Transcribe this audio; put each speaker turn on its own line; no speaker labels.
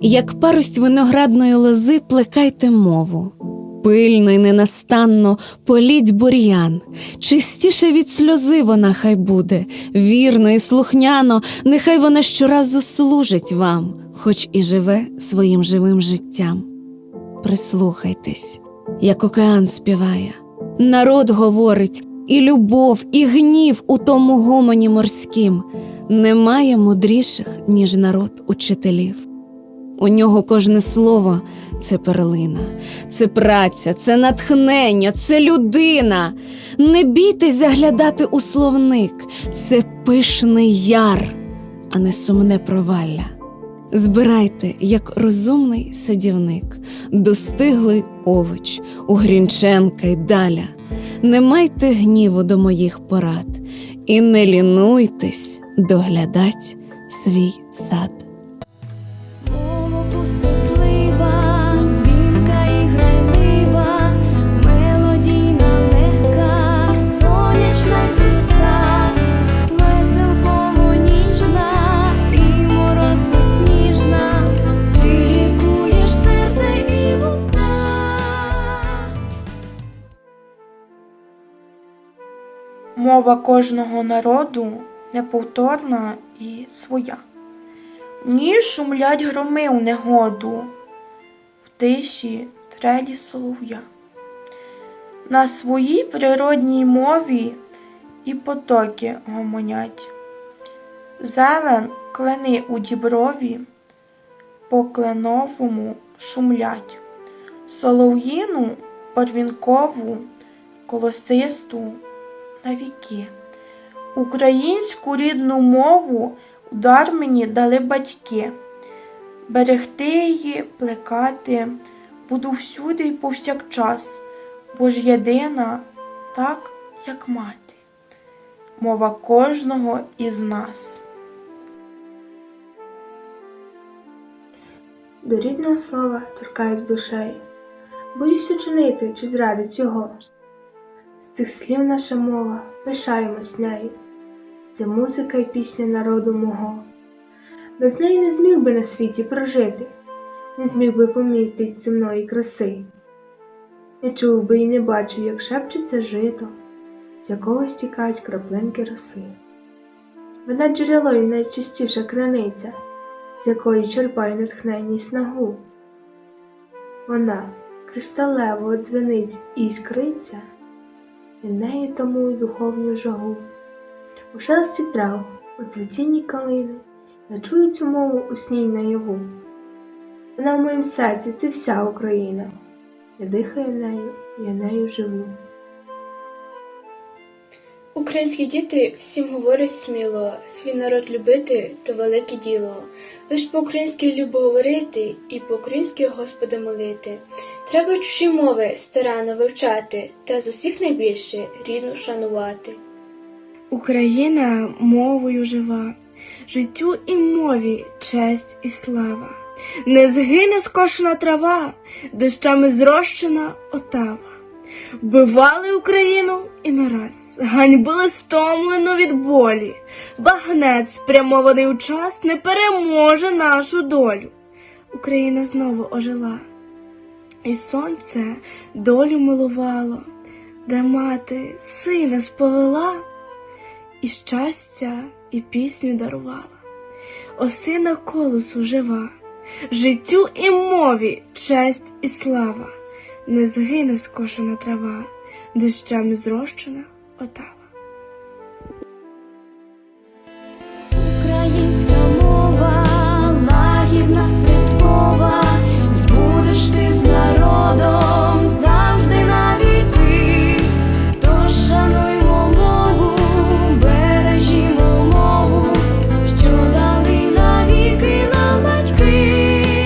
Як парость виноградної лози плекайте мову. Пильно й ненастанно політь бур'ян, чистіше від сльози вона хай буде, вірно і слухняно, нехай вона щоразу служить вам, хоч і живе своїм живим життям. Прислухайтесь, як океан співає, народ говорить, і любов, і гнів у тому гомоні морським. Немає мудріших, ніж народ учителів. У нього кожне слово це перлина, це праця, це натхнення, це людина. Не бійтесь заглядати у словник, це пишний яр, а не сумне провалля. Збирайте, як розумний садівник, достиглий овоч, у Грінченка й даля. Не майте гніву до моїх порад і не лінуйтесь доглядать свій сад.
Мова
кожного народу неповторна і своя. В ній шумлять громи у негоду, в тиші трелі солов'я. На своїй природній мові і потоки гомонять. Зелен клени у діброві, по кленовому шумлять, солов'їну барвінкову, колосисту віки. Українську рідну мову удар мені дали батьки. Берегти її, плекати буду всюди й повсякчас, бо ж єдина, так, як мати, мова кожного із нас.
До рідного слова торкаюсь душею, боюся чинити чи зрадить його. Цих слів наша мова, пишаємось нею. Це музика й пісня народу мого. Без неї не зміг би на світі прожити, не зміг би помістить земної краси. Не чув би і не бачив, як шепчеться жито, з якого стікають краплинки роси. Вона джерело й найчистіша криниця, з якої черпає натхнення й снагу. Вона кришталево дзвенить і і неї тому й духовну жагу. У шелесті трав, у цвітінні калини, я чую цю мову у сній наяву. Вона в моїм серці це вся Україна. Я дихаю нею, я нею живу.
Українські діти всім говорять сміло, свій народ любити то велике діло. Лиш по-українськи любо говорити і по-українськи Господа молити. Треба чужі мови старанно вивчати, та з усіх найбільше рідну шанувати.
Україна мовою жива, життю і мові честь і слава. Не згине скошена трава, дощами зрощена отава. Вбивали Україну і не раз, ганьбили стомлену від болі. Багнець, спрямований у час, не переможе нашу долю. Україна знову ожила, і сонце долю милувало, де мати сина сповела і щастя, і пісню дарувала. Осина колосу жива, життю і мові честь і слава, не згине скошена трава, дощами зрощена отава.